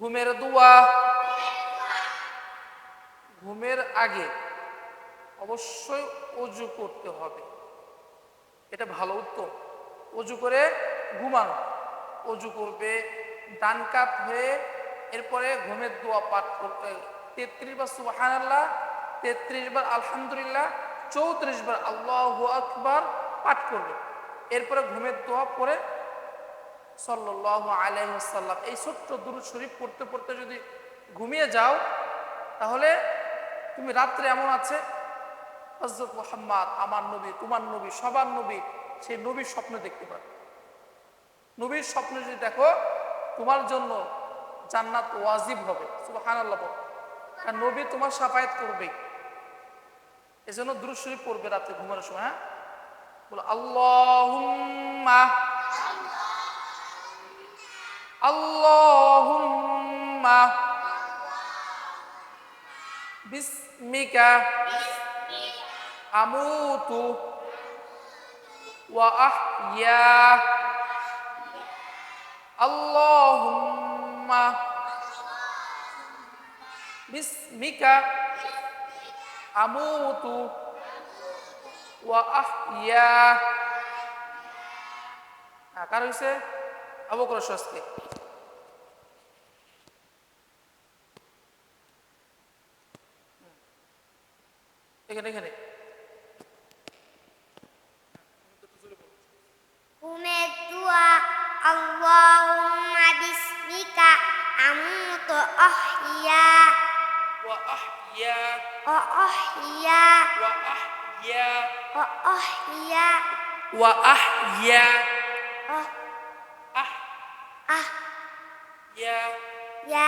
ঘুমের দোয়া। ঘুমের আগে অবশ্যই অজু করতে হবে। এটা ভালো উত্তম অজু করে ঘুমানো। অজু করবে, ডান কাত হয়ে এরপরে ঘুমের দোয়া পাঠ করতে তেত্রিশ বার সুবাহান আল্লাহ তেত্রিশ বার আলহামদুলিল্লাহ, চৌত্রিশ বার আল্লাহ আকবার পাঠ করবে। এরপরে ঘুমের দোয়া পরে আলাইসাল্লাম এই ছোট্ট দুরুদ শরীফ পড়তে পড়তে যদি ঘুমিয়ে যাও, তাহলে তুমি রাত্রে এমন আছে হজরত মোহাম্মদ, আমার নবী, তোমার নবী, সবার নবী, সেই নবীর স্বপ্ন দেখতে পাবে। নবীর স্বপ্ন যদি দেখো, তোমার জন্য জান্নাত ওয়াজিব হবে সুবাহান আল্লাহ আর নবী তোমার সাফায়াত করবেই। এজন্য দুরুদ শরীফ পড়বে রাত্রে ঘুমানোর সময় হ্যাঁ? বলো, আল্লাহুম্মা ওয়া আহইয়া আল্লাহুম্মা বিসমিকা আমুতু ওয়া আহইয়া হ্যাঁ কার হয়েছে আবু এখানে এখানে ঘুমের দোয়া আল্লাহুম্মা বিসমিকা আমুতু আহইয়া ওয়া আহইয়া ও আহইয়া ওয়া আহইয়া ও আহইয়া ওয়া আহইয়া ও আহ আহ ইয়া ইয়া